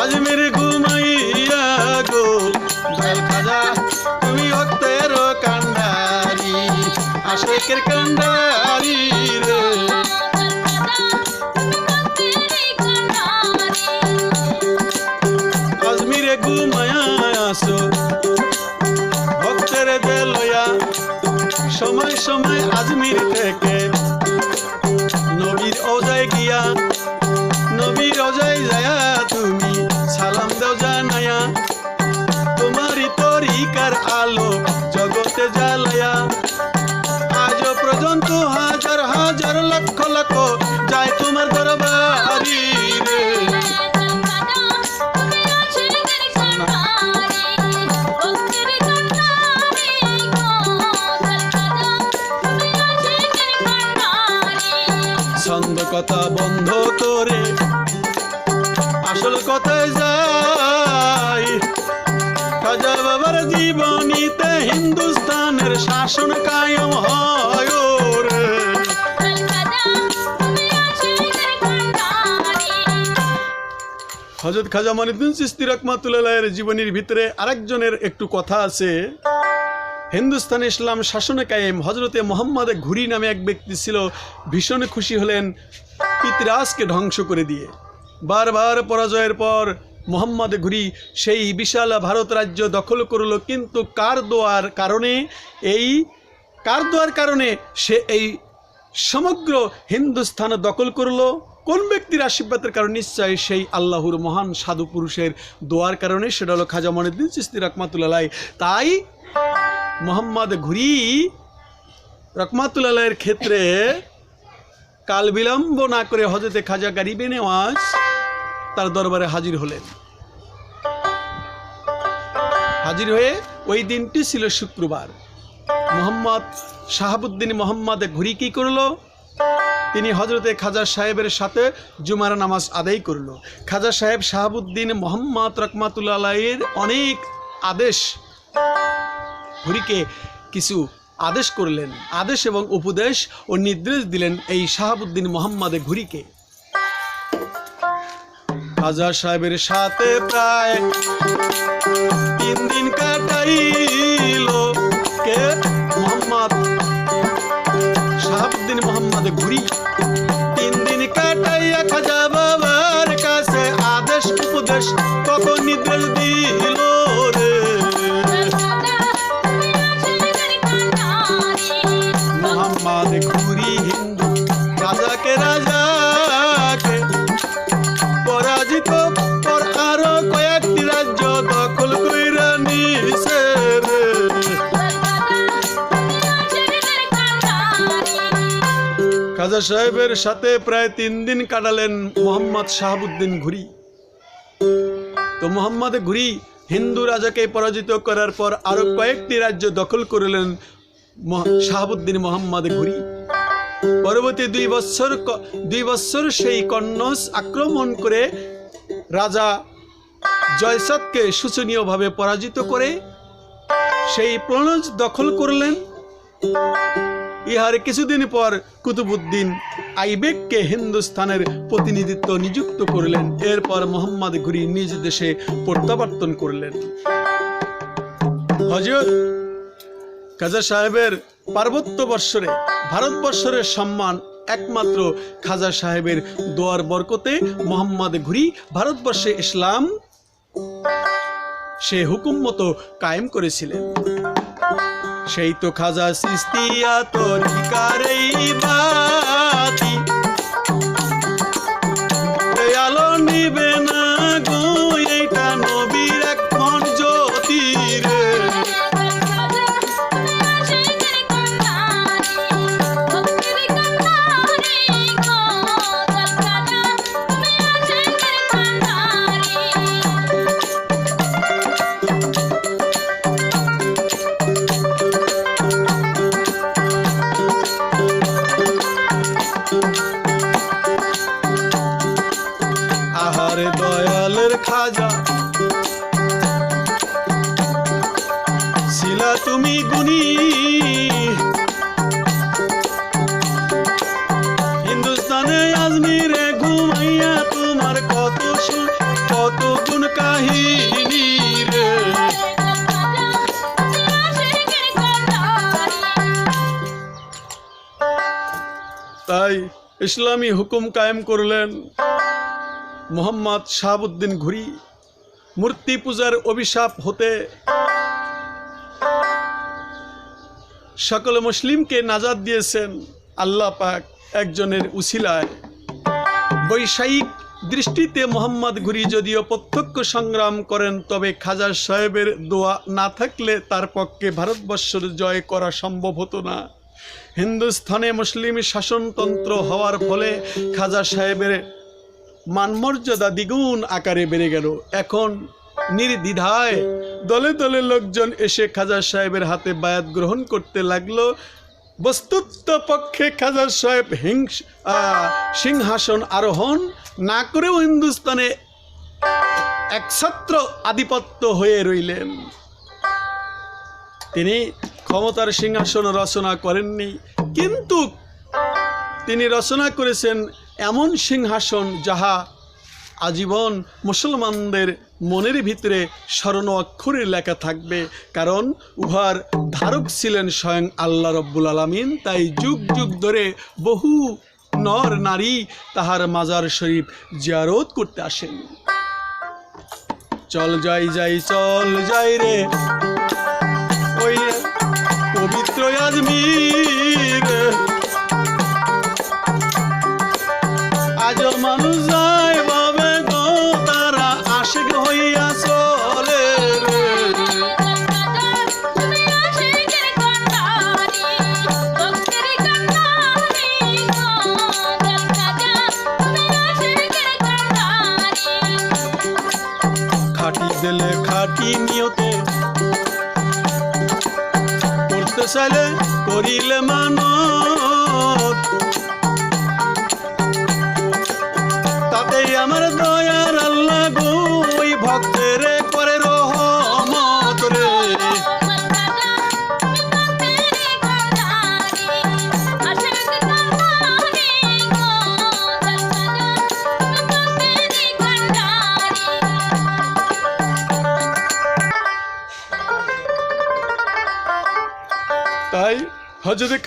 আজমির ঘুমাইয়া গো। দয়াল খাজা তুমি ভক্তের কান্ডারি। আশেকের কান্ডারি সময় সময় আজমির থেকে। নবীর অজয় গিয়া, নবীর অজয় যায়া তুমি সালাম দাও জানায়া। তোমারই তরিকার আলো জগতে জ্বালায়া। কথা বন্ধ করে আসল কথায় যাই। খাজা বাবার জীবনীতে হিন্দুস্তানের শাসন কায়ম হয় হজরত খাজা মনিদ্দিন চিস্তি রকমাতুল্লাহের জীবনীর ভিতরে আরেকজনের একটু কথা আছে। হিন্দুস্তান ইসলাম শাসনে কায়েম হজরতে মোহাম্মদ ঘুরি নামে এক ব্যক্তি ছিল, ভীষণ খুশি হলেন পিতরাজকে ধ্বংস করে দিয়ে। বারবার পরাজয়ের পর মোহাম্মদ ঘুরি সেই বিশাল ভারত রাজ্য দখল করল, কিন্তু কার দোয়ার কারণে? এই কার দোয়ার কারণে সে এই সমগ্র হিন্দুস্থান দখল করল? কোন ব্যক্তির আশীর্বাদের কারণে? নিশ্চয় সেই আল্লাহর মহান সাধু পুরুষের দোয়ার কারণে। সেটা হলো খাজা মনুদ্দিন চিস্তি রহমাতুল্লাহ তাই মোহাম্মদ ঘুরি রকমাতুল্লাহের ক্ষেত্রে কাল বিলম্ব না করে হজরতে খাজা গারিবে নেওয়াজ তার দরবারে হাজির হলেন। হাজির হয়ে ওই দিনটি ছিল শুক্রবার। মোহাম্মদ শাহাবুদ্দিন মোহাম্মদ ঘুরি কি করল? তিনি হজরতে খাজা সাহেবের সাথে জুমার নামাজ আদায় করল। খাজা সাহেব শাহাবুদ্দিন মোহাম্মদ রকমাতুল্লাহের অনেক আদেশ ঘুরিকে কিছু আদেশ করলেন। আদেশ এবং উপদেশ ও নির্দেশ দিলেন এই শাহাবুদ্দিন মোহাম্মদে ঘুরিকে। খাজা সাহেবের সাথে প্রায় তিন দিন কাটাইল কে? মোহাম্মদ। শাহাবুদ্দিন মোহাম্মদ ঘুরি। তিন দিন কাটাইয়া খাজা বাবার কাছে আদেশ, উপদেশ কত নির্দেশ দিল খাজা সাহেবের সাথে প্রায় তিন দিন কাটালেন মোহাম্মদ শাহাবুদ্দিন ঘুরি। তো মোহাম্মদ ঘুরি হিন্দু রাজাকে পরাজিত করার পর আরও কয়েকটি রাজ্য দখল করলেন শাহাবুদ্দিন মোহাম্মদ ঘুরি। পরবর্তী দুই বছর দুই বছর সেই কন্নস আক্রমণ করে রাজা জয়সৎকে শোচনীয়ভাবে পরাজিত করে সেই প্রণজ দখল করলেন। ইহার কিছুদিন পর কুতুবুদ্দিন আইবেককে হিন্দুস্তানের প্রতিনিধিত্ব নিযুক্ত করলেন। এরপর মোহাম্মদ ঘুরি নিজ দেশে প্রত্যাবর্তন করলেন। হজরত খাজা সাহেবের পার্বত্য বৎসরে ভারতবর্ষের সম্মান একমাত্র খাজা সাহেবের দোয়ার বরকতে মোহাম্মদ ঘুরি ভারতবর্ষে ইসলাম সে হুকুম মতো কায়েম করেছিলেন। সেই তো খাজা সিস্তিয়া তরিকারেই বাতি। তাই ইসলামী হুকুম কায়েম করলেন। মোহাম্মদ শাহাবুদ্দিন ঘুরি, মূর্তি পূজার অভিশাপ হতে সকল মুসলিমকে নাজাদ দিয়েছেন আল্লাহ পাক একজনের উসিলায়। বৈষয়িক দৃষ্টিতে মোহাম্মদ ঘুরি যদিও প্রত্যক্ষ সংগ্রাম করেন, তবে খাজা সাহেবের দোয়া না থাকলে তার পক্ষে ভারতবর্ষের জয় করা সম্ভব হতো না। হিন্দুস্থানে মুসলিম শাসনতন্ত্র হওয়ার ফলে খাজা সাহেবের মানমর্যাদা দ্বিগুণ আকারে বেড়ে গেল। এখন নির্দ্বিধায় দলে দলে লোকজন এসে খাজা সাহেবের হাতে বায়াত গ্রহণ করতে লাগল। বস্তুত পক্ষে খাজা সাহেব হিংস সিংহাসন আরোহণ না করেও হিন্দুস্তানে একছত্র আধিপত্য হয়ে রইলেন। তিনি ক্ষমতার সিংহাসন রচনা করেননি, কিন্তু তিনি রচনা করেছেন এমন সিংহাসন যাহা আজীবন মুসলমানদের মনের ভিতরে স্মরণ অক্ষরে লেখা থাকবে, কারণ উহার ধারক ছিলেন স্বয়ং আল্লাহ রব্বুল আলমিন। তাই যুগ যুগ ধরে বহু নর নারী তাহার মাজার শরীফ জিয়ারত করতে আসেন। চল যাই যাই, চল যাই রে। পবিত্র আজমির। আজ মানুষ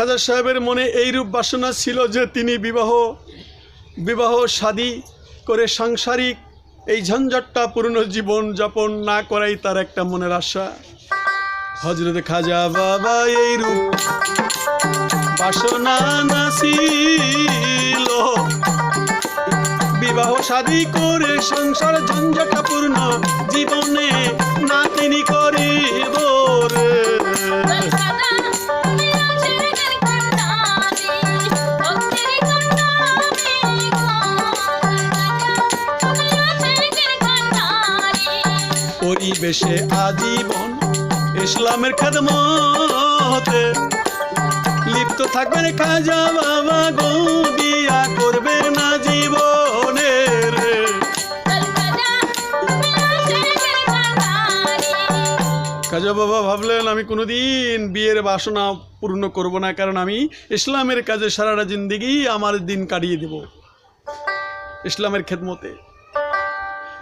খাজা সাহেবের মনে এইরূপ বাসনা ছিল যে তিনি বিবাহ বিবাহ শাদী করে সাংসারিক এই ঝঞ্ঝটটা পূর্ণ জীবন যাপন না করাই তার একটা মনের আশা। হজরত খাজা বাবা এইরূপ বাসনা নাছিল বিবাহ শাদী করে সংসার ঝঞ্ঝটা পূর্ণ জীবনে না তিনি করিব। পরিবেশে আজীবন ইসলামের খেদমতে লিপ্ত থাকবেন খাজা বাবা গো, বিয়া করবে না জীবনের খাজা বাবা, ভাবলেন আমি কোনোদিন বিয়ের বাসনা পূর্ণ করব না, কারণ আমি ইসলামের কাজে সারাটা জিন্দিগি আমার দিন কাটিয়ে দেব। ইসলামের খেদমতে।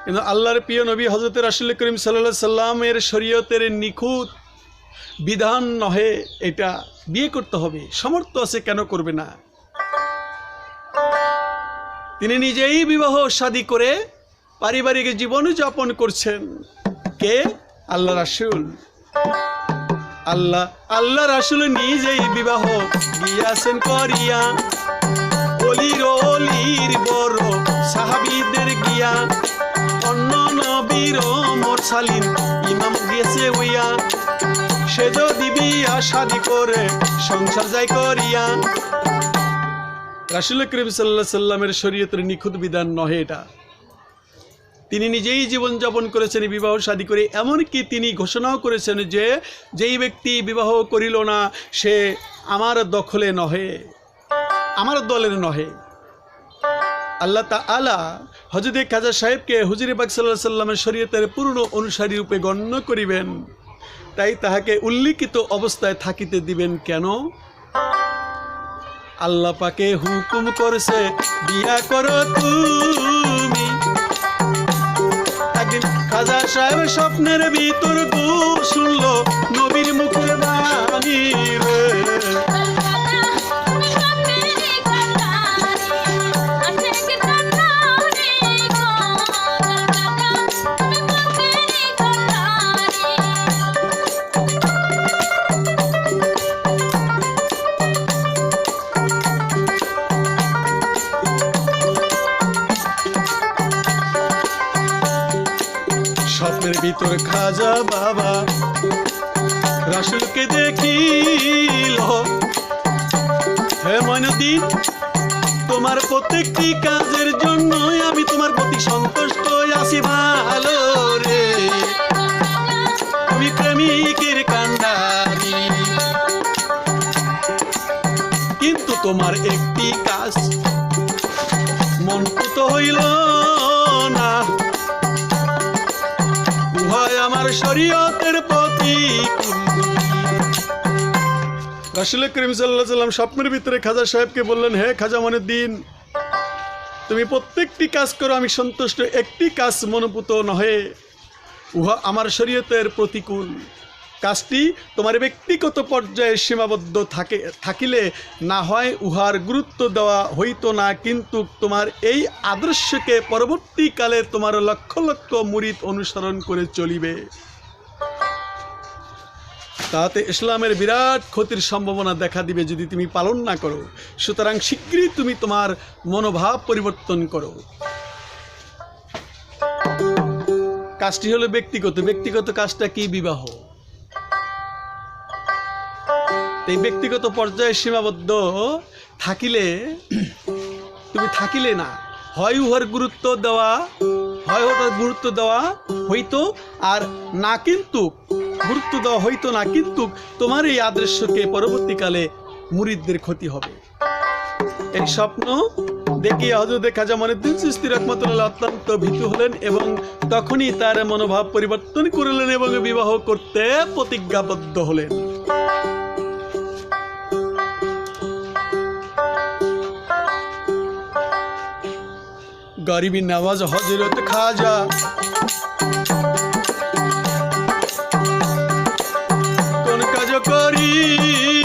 কিন্তু আল্লাহর প্রিয় নবী হজরতের রাসুল করিম সাল্লা সাল্লামের শরীয়তের নিখুঁত বিধান নহে, এটা বিয়ে করতে হবে, সামর্থ্য আছে কেন করবে না? তিনি নিজেই বিবাহ শাদী করে পারিবারিক জীবন যাপন করছেন। কে? আল্লাহ রাসুল। আল্লাহ আল্লাহ রাসুল নিজেই বিবাহ গিয়াছেন করিয়া। নবীর মোরসালিন ইমাম গিয়েছে উইয়া। সে যদি বিয়া শাদি করে, সংসার যায় করিয়া। রাসুল করিম সাল্লাহ সাল্লামের শরীয়তের নিখুঁত বিধান নহে এটা। তিনি নিজেই জীবনযাপন করেছেন বিবাহ শাদী করে, এমনকি তিনি ঘোষণাও করেছেন যে, যেই ব্যক্তি বিবাহ করিল না, সে আমার দখলে নহে, আমার দলের নহে। আল্লাহ তা আলা খাজা সাহেবকে হুজুর বাক সাল্লাহ সাল্লামের শরীয়তের পূর্ণ অনুসারী রূপে গণ্য করিবেন। তাই তাহাকে উল্লিখিত অবস্থায় থাকিতে দিবেন কেন? আল্লাহ পাকে হুকুম করছে, বিয়া করো তুমি। একদিন খাজা সাহেব স্বপ্নের ভিতর গু শুনলো, নবীর মুখের বাণী রে। ভিতর খাজা বাবা। রাসুলকে দেখিল, হে ময়নুদ্দিন তোমার প্রত্যেকটি কাজের জন্য আমি তোমার প্রতি সন্তুষ্ট আছি ভালো রে। তুমি প্রেমিকের কান্ডারি। কিন্তু তোমার একটি কাজ মন হইল না। শরীয়তের প্রতি রাসুল করিম সাল্লাহ স্বপ্নের ভিতরে খাজা সাহেবকে বললেন, হে খাজা মনুদ্দিন তুমি প্রত্যেকটি কাজ করো, আমি সন্তুষ্ট, একটি কাজ মনোপুত নহে, উহা আমার শরীয়তের প্রতিকূল। কাজটি তোমার ব্যক্তিগত পর্যায়ে সীমাবদ্ধ থাকে, থাকিলে না হয় উহার গুরুত্ব দেওয়া হইতো না, কিন্তু তোমার এই আদর্শকে পরবর্তীকালে তোমার লক্ষ লক্ষ মুরিদ অনুসরণ করে চলিবে। তাতে ইসলামের বিরাট ক্ষতির সম্ভাবনা দেখা দিবে যদি তুমি পালন না করো। সুতরাং শীঘ্রই তুমি তোমার মনোভাব পরিবর্তন করো। কাজটি হলো ব্যক্তিগত। ব্যক্তিগত কাজটা কি? বিবাহ। এই ব্যক্তিগত পর্যায়ে সীমাবদ্ধ থাকিলে, তুমি থাকিলে না। হয় উহার গুরুত্ব দেওয়া, হয় ওটার গুরুত্ব দেওয়া হইতো, আর না কিন্তু, গুরুত্ব দেওয়া হইতো না কিন্তু তোমার এই আদর্শকে পরবর্তীকালে মুরিদদের ক্ষতি হবে। এই স্বপ্ন দেখে হজরত খাজা মনুদ্দিন সিস্তি রহমতুল্লাহ অত্যন্ত ভীতু হলেন এবং তখনই তার মনোভাব পরিবর্তন করলেন এবং বিবাহ করতে প্রতিজ্ঞাবদ্ধ হলেন। গরিবী নওয়াজ হজরত খাজা। কোন কাজ করিল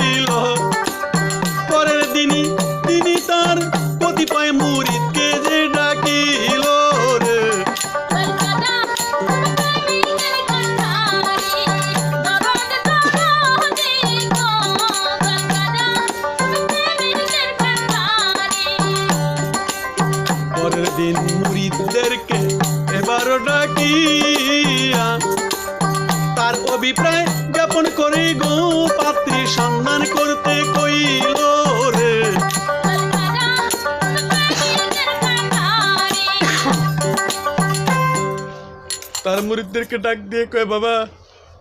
তার মুরিদদেরকে ডাক দিয়ে কয়ে, বাবা,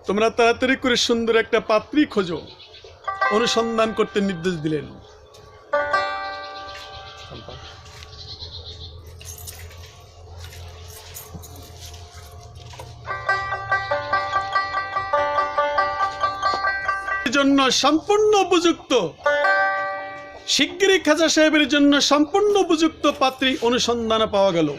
তোমরা তাড়াতাড়ি করে সুন্দর একটা পাত্রী খোঁজো। অনুসন্ধান করতে নির্দেশ দিলেন। জন্য সম্পূর্ণ উপযুক্ত, শিগগিরই খাজা সাহেবের জন্য সম্পূর্ণ উপযুক্ত পাত্রী অনুসন্ধানে পাওয়া গেল।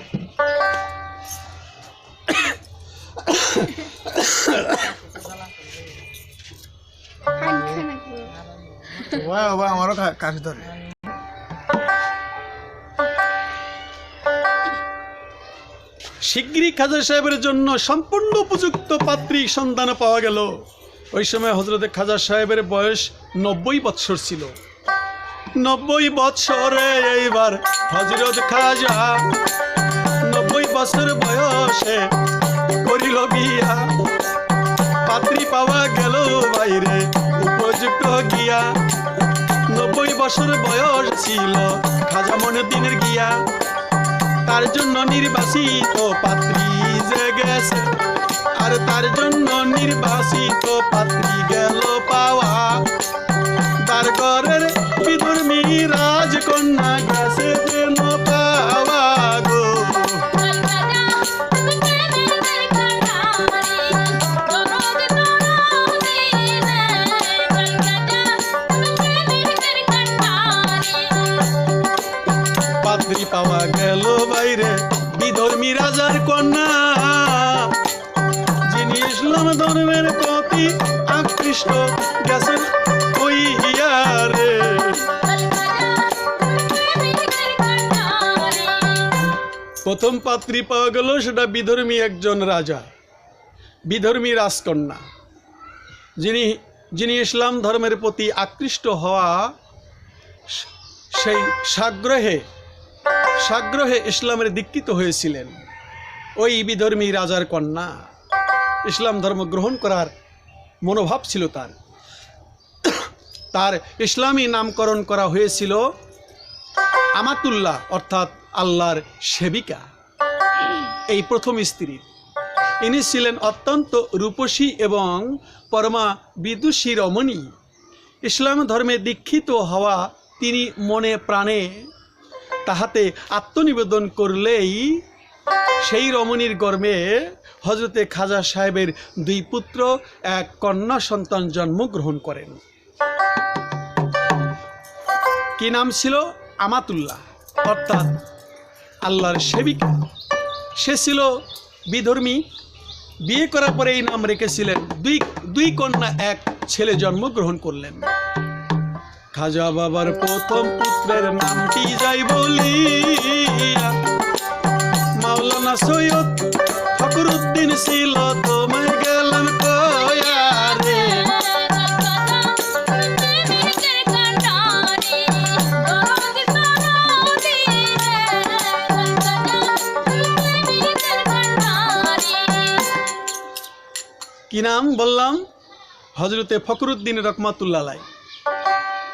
বাবা ধরে। খাজা সাহেবের জন্য সম্পূর্ণ উপযুক্ত পাত্রী সন্ধান পাওয়া গেল। ওই সময় হজরতে খাজা সাহেবের বয়স নব্বই বৎসর ছিল। নব্বই বৎসরে এইবার হজরত খাজা, নব্বই বছর বয়সে বিয়া পাত্রী পাওয়া গেল বাইরে, উপযুক্ত গিয়া। নব্বই বছর বয়স ছিল, খাজা মনের দিনের গিয়া। তার জন্য নির্বাসিত পাত্রী যে গেছে, আর তার জন্য নির্বাসিত পাত্রী গেল পাওয়া। তার ঘরের বিধর্মী রাজকন্যা গেছে যেন পাওয়া। প্রথম পাত্রী পাওয়া গেল সেটা বিধর্মী একজন রাজা, বিধর্মী রাজকন্যা। যিনি যিনি ইসলাম ধর্মের প্রতি আকৃষ্ট হওয়া সেই সাগ্রহে সাগ্রহে ইসলামের দীক্ষিত হয়েছিলেন ওই বিধর্মী রাজার কন্যা। ইসলাম ধর্ম গ্রহণ করার মনোভাব ছিল তার। তার ইসলামী নামকরণ করা হয়েছিল আমাতুল্লাহ, অর্থাৎ আল্লাহর সেবিকা। এই প্রথম স্ত্রী। ইনি ছিলেন অত্যন্ত রূপসী এবং পরমা বিদুষী রমণী। ইসলাম ধর্মে দীক্ষিত হওয়া তিনি মনে প্রাণে তাহাতে আত্মনিবেদন করলেই সেই রমণীর গর্মে হজরতে খাজা সাহেবের দুই পুত্র, এক কন্যা সন্তান জন্মগ্রহণ করেন। কি নাম ছিল? আমাতুল্লাহ, অর্থাৎ আল্লাহর সেবিকা। সে ছিল বিধর্মী। বিয়ে করার পরে এই নাম রেখেছিলেন দুই দুই কন্যা, এক ছেলে জন্মগ্রহণ করলেন। খাজা বাবার প্রথম পুত্রের নামটি যাই বলি। মাওলানা সৈয়দ ফকরুদ্দিন ছিল কি নাম বললাম? হজরতে ফকরুদ্দিন রকমাতুল্লাহ